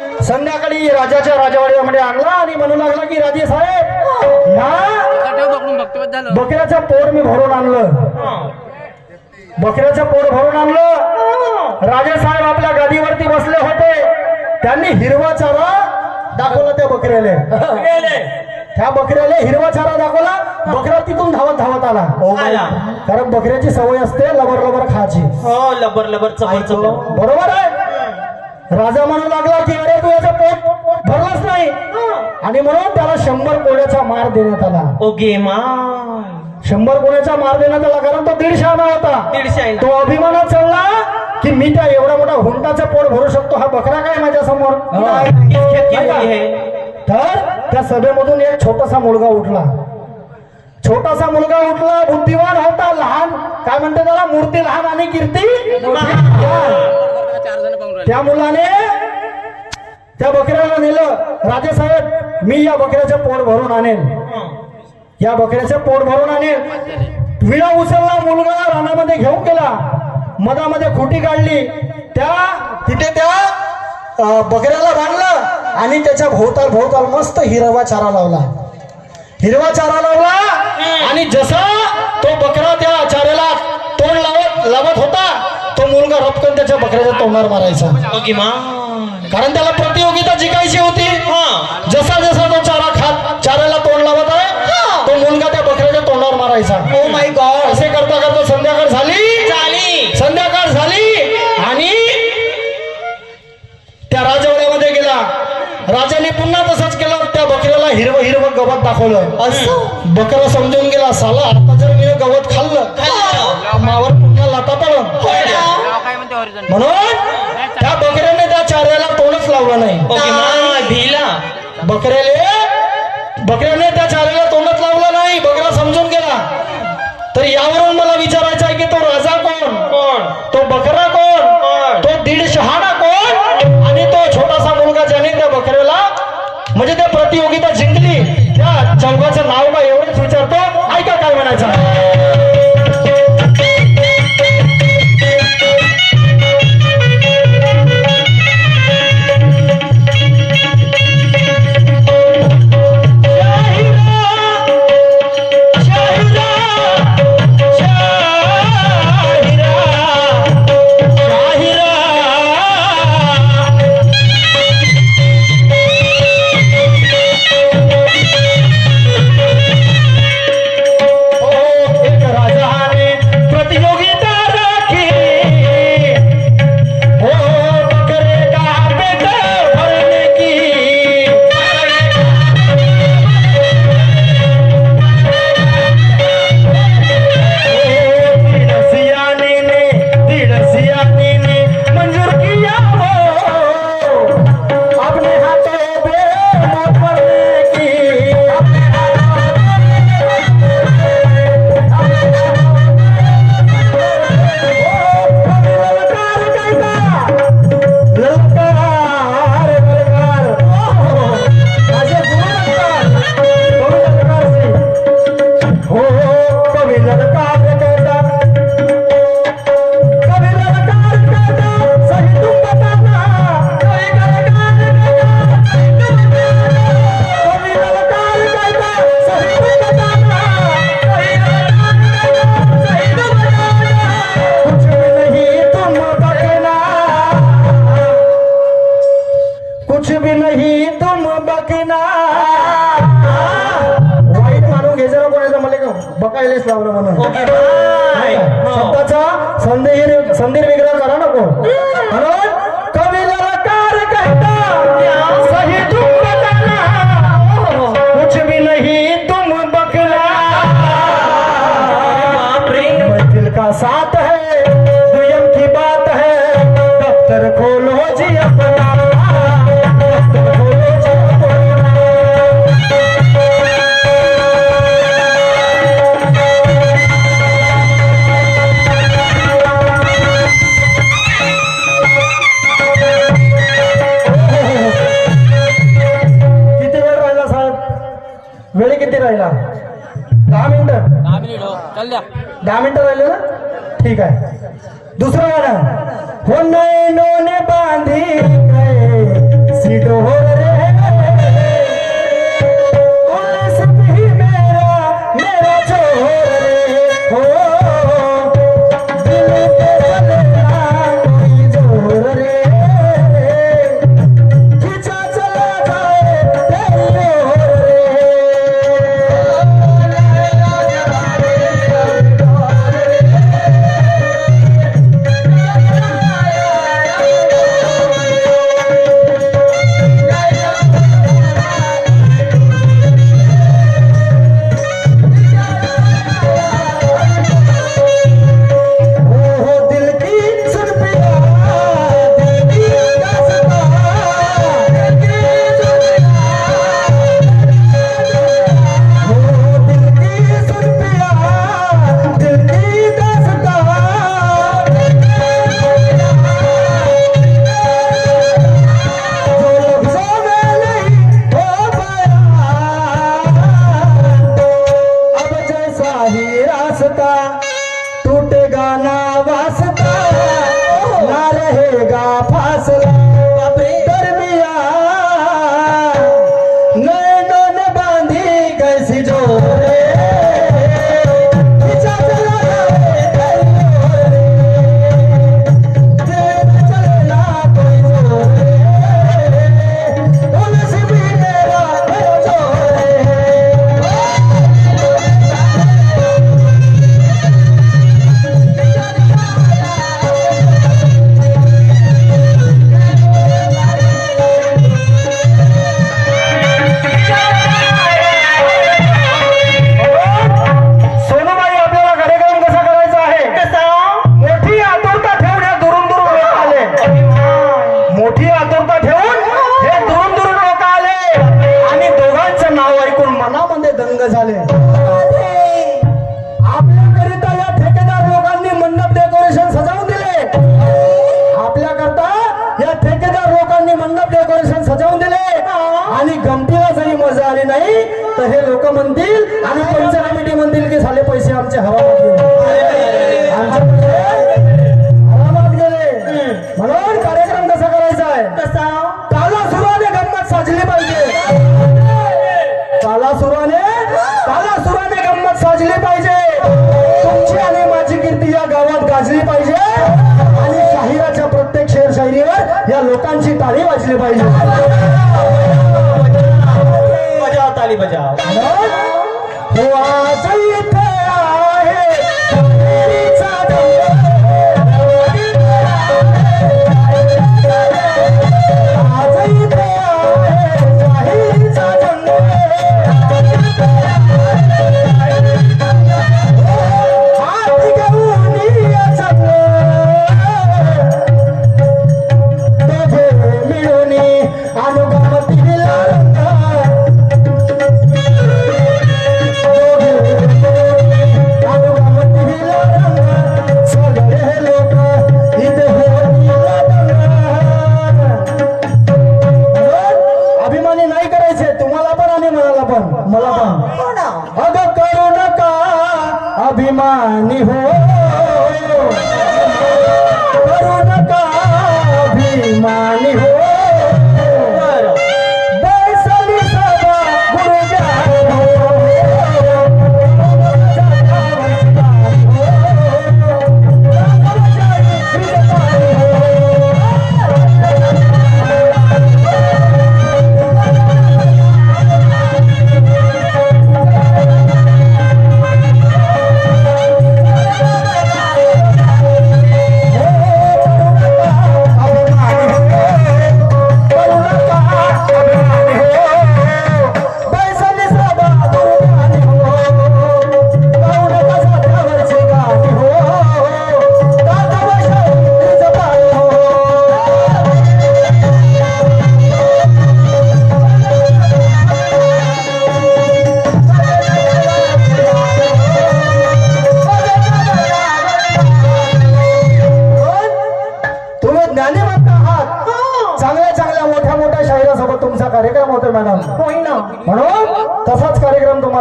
संध्याकाळी राजाच्या राजवाड्यामध्ये आणला आणि म्हणू लागला की राजे साहेब झालं. बकऱ्याचं पोर मी भरून आणलं. बकऱ्याचं पोर भरून आणलं. राजे साहेब आपल्या गादीवरती बसले होते. त्यांनी हिरवा चारा दाखवला त्या बकऱ्याले. त्या बकऱ्याला हिरवा चारा दाखवला. बकरा तिथून धावत धावत आला. आला. कारण बकऱ्याची सवय असते लबर लबर खायची. हो लबर लबर बरोबर आहे? राजा म्हणू लागला की अरे तू याचं पोट भरलंच नाही आणि म्हणून त्याला शंभर कोड्याचा मार देण्यात आला. ओके माय शंभर कोड्याचा मार देण्यात आला कारण तो दीडशे आणा होता. दीडशे. तो अभिमानात चालला की मी त्या एवढा मोठा हुंटाचा पोट भरू शकतो हा बकरा काय माझ्यासमोर? तर त्या सभेमधून एक छोटासा मुलगा उठला. छोटासा मुलगा उठला बुद्धिवान होता लहान. काय म्हणते त्याला? मूर्ती लहान आणि कीर्ती. त्या मुलाने त्या बकऱ्याला नेलं. राजेसाहेब मी या बकऱ्याचं पोट भरून आणेन. या बकऱ्याचं पोट भरून आणेन. विडा उचलला मुलगा रानामध्ये घेऊन गेला. मधामध्ये खुटी काढली. त्या तिथे त्या बकऱ्याला बांधलं आणि त्याच्या भोवताल भोवताल मस्त हिरवा चारा लावला. हिरवा चारा लावला आणि जसा तो बकरा त्या चाऱ्याला तोंड लावत लावत होता तो मुलगा रपकन त्याच्या बकऱ्याच्या तोंडावर मारायचा. हो कारण त्याला प्रतियोगिता जिंकायची होती. हा. जसा जसा तो चारा खात चाऱ्याला तोंड लावत आहे तो मुलगा त्या बकऱ्याच्या तोंडावर मारायचा. ओ माय गॉड असे करता करता संध्याकाळ झाली. झाली. संध्याकाळ झाली. आणि त्या राजवाड्यामध्ये गेला. राजाने पुन्हा तसंच केलं. त्या बकऱ्याला हिरवं हिरवं गवत दाखवलं. असं? बकरा समजून गेला साला आता जर मी गवत खाल्लं मावर पुन्हा लाता हॉरिझॉन म्हणून बकऱ्याले वेळ किती राहिला? दहा मिनिटं. दहा मिनिट हो. चल द्या. दहा मिनिटं राहिले ना? ठीक आहे. दुसरं गाणं. हो नैनो ने बांधी गए तर या लोकांची टाळी वाजली पाहिजे बजाव ताली बजाव हो आज मला पण अग करू नका. अभिमानी हो.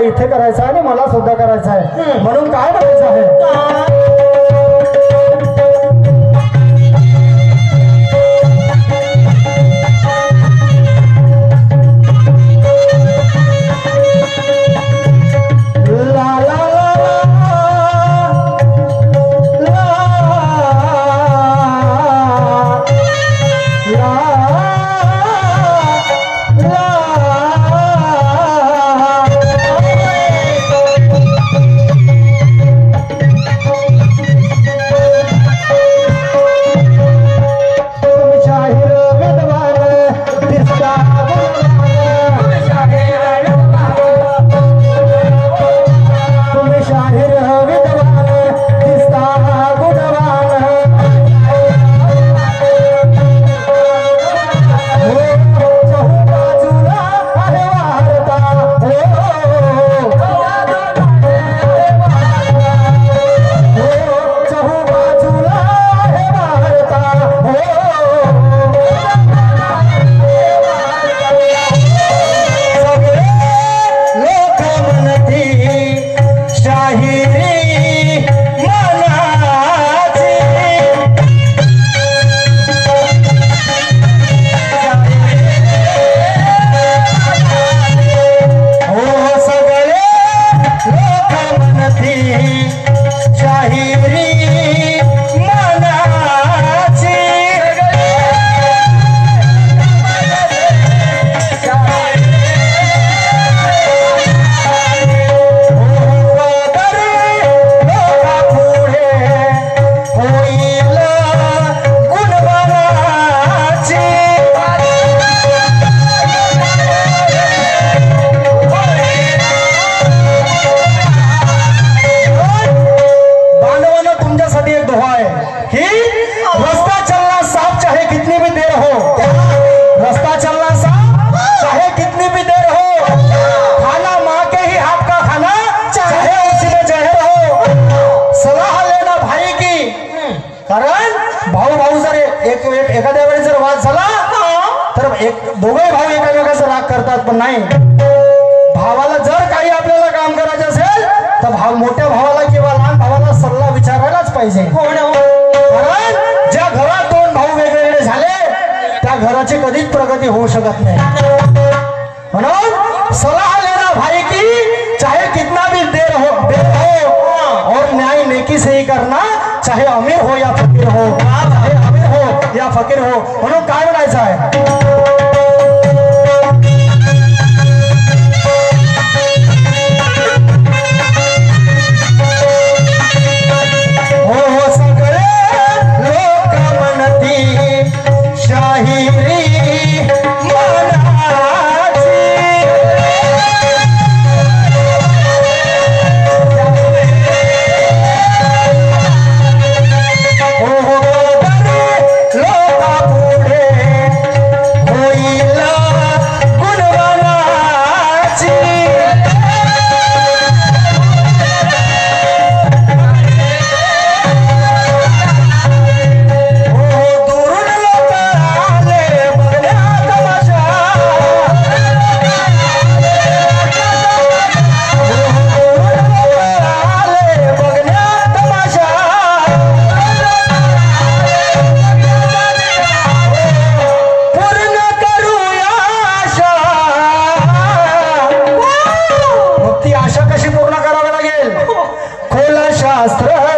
इथे करायचा आहे आणि मला सुद्धा करायचा आहे. म्हणून काय म्हणायचं आहे? तुमच्यासाठी एक दोहा आहे. की रस्ता चलना साफ चाहे कितनी भी देर हो. रस्ता चलना साफ चाहे कितनी भी देर हो. खाना माँ के ही हाथ का खाना चाहे उसी में जहर हो. सलाह लेना भाई की. कारण भाऊ भाऊ जर एक एखाद्या वेळेस जर वाद झाला तर एक दोघे भाऊ एकामेकाचा राग करतात पण नाही. पाहिजे. हो ना हो. कारण ज्या घरात दोन भाऊ वेगवेगळे झाले त्या घराची कधीच प्रगती होऊ शकत नाही. म्हणून सलाह लेना भाई की चाहे कितना भी देर हो देर हो और न्याय नेकी से ही करना चाहे अमीर हो या फकीर हो चाहे अमीर हो या फकीर हो म्हणून काय म्हणायचं आहे? शास्त्र